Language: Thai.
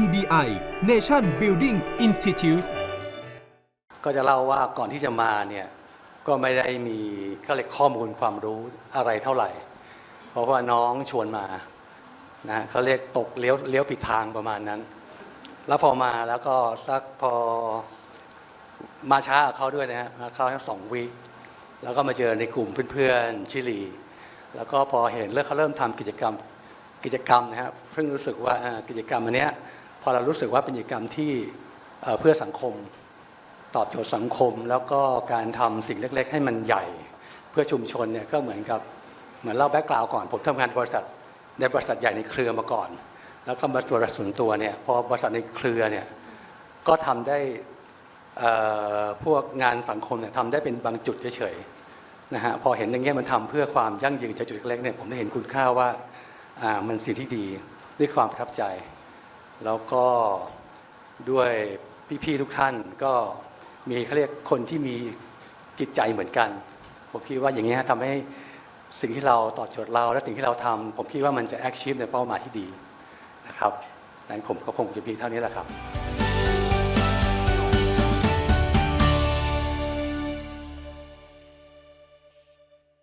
NBI Nation Building Institute ก็จะเล่าว่าก่อนที่จะมาเนี่ยก็ไม่ได้มีเขาเรียกข้อมูลความรู้อะไรเท่าไหร่ เพราะว่าน้องชวนมานะเขาเรียกตกเลี้ยวเลี้ยวผิดทางประมาณนั้น แล้วพอมาแล้วก็สักพอมาช้ากับเขาด้วยนะฮะมาเข้าแค่สองวีแล้วก็มาเจอในกลุ่มเพื่อนๆชิลี แล้วก็พอเห็นเริ่มเขาเริ่มทำกิจกรรมกิจกรรมนะครับเพิ่งรู้สึกว่ากิจกรรมอันเนี้ย พอเรารู้สึกว่าเป็นกิจกรรมที่เพื่อสังคม ตอบโจทย์สังคม แล้วก็การทำสิ่งเล็ก ๆ ให้มันใหญ่ เพื่อชุมชนเนี่ยก็เหมือนกับเหมือนเล่าแบ็กกราวก่อน ผมทำงานบริษัทในบริษัทใหญ่ในเครือมาก่อน แล้วก็มาตัวรัส่วนตัวเนี่ยพอบริษัทในเครือเนี่ยก็ทำได้พวกงานสังคมเนี่ยทำได้เป็นบางจุดเฉยๆนะฮะพอเห็นอย่างเงี้ยมันทำเพื่อความยั่งยืนจากจุดเล็กๆเนี่ยผมได้เห็นคุณค่าว่าอ่ามันสิ่งที่ดีด้วยความประทับใจ แล้วก็ด้วยพี่ๆทุกท่านก็มีเขาเรียกคนที่มีจิตใจเหมือนกัน ผมคิดว่าอย่างนี้ทำให้สิ่งที่เราตอบโจทย์เรา และสิ่งที่เราทำผมคิดว่ามันจะแอคชีพในเป้าหมายที่ดีนะครับดังนั้นผมก็คงจะพีเท่านี้แหละครับ